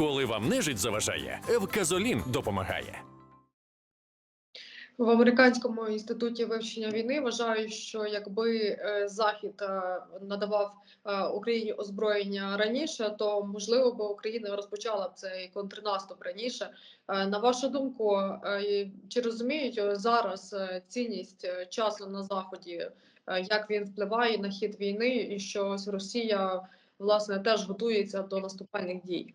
Коли вам нежить заважає, Евказолін допомагає. В американському інституті вивчення війни вважають, що якби е, Захід е, надавав е, Україні озброєння раніше, то можливо би Україна розпочала б цей контрнаступ раніше. На вашу думку, чи розуміють зараз цінність часу на заході, як він впливає на хід війни, і що Росія власне теж готується до наступальних дій?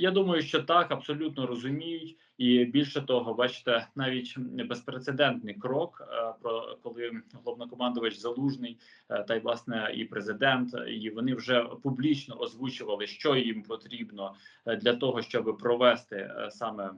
Я думаю, що так абсолютно розуміють, і більше того, бачите, навіть безпрецедентний крок, е, про коли головнокомандувач залужний е, та й власне і президент, і вони вже публічно озвучували, що їм потрібно е, для того, щоб провести саме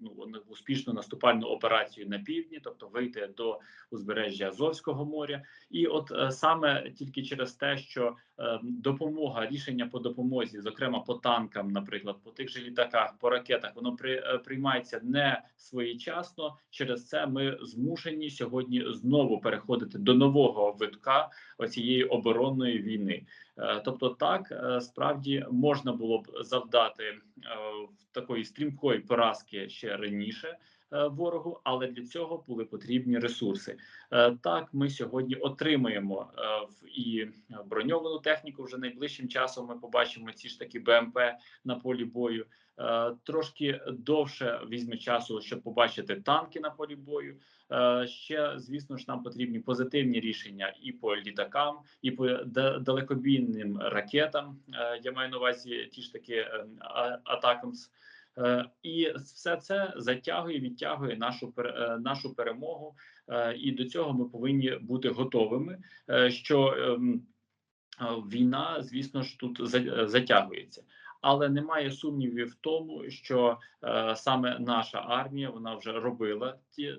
ну успішну наступальну операцію на півдні, тобто вийти до узбережжя Азовського моря, і от саме тільки через те, що е, допомога, рішення по допомозі, зокрема по танкам, наприклад, по тих же літаках, по ракетах, воно при, е, приймається не своєчасно. Через це ми змушені сьогодні знову переходити до нового витка оцієї оборонної війни. Е, Тобто, так е, справді можна було б завдати такої стрімкої поразки ще раніше ворогу, але для цього були потрібні ресурси. Е, Так, ми сьогодні отримаємо е, і броньовану техніку. Вже найближчим часом ми побачимо ці ж таки БМП на полі бою. Е, Трошки довше візьме часу, щоб побачити танки на полі бою. Е, Ще звісно ж нам потрібні позитивні рішення і по літакам, і по далекобійним ракетам. Е, Я маю на увазі ті ж таки е, а- атакамс. Е, І все це затягує, відтягує нашу е, нашу перемогу, Е, і до цього ми повинні бути готовими. е, Що ем, е, війна, звісно ж, тут за- затягується. Але немає сумнівів в тому, що е, саме наша армія вона вже робила ті,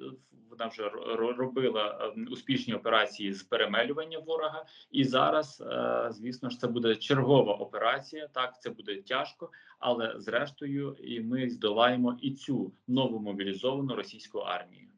вона вже ро- ро- робила е, успішні операції з перемелювання ворога, і зараз, е, звісно ж, це буде чергова операція. Так, це буде тяжко, але зрештою, і ми здолаємо і цю нову мобілізовану російську армію.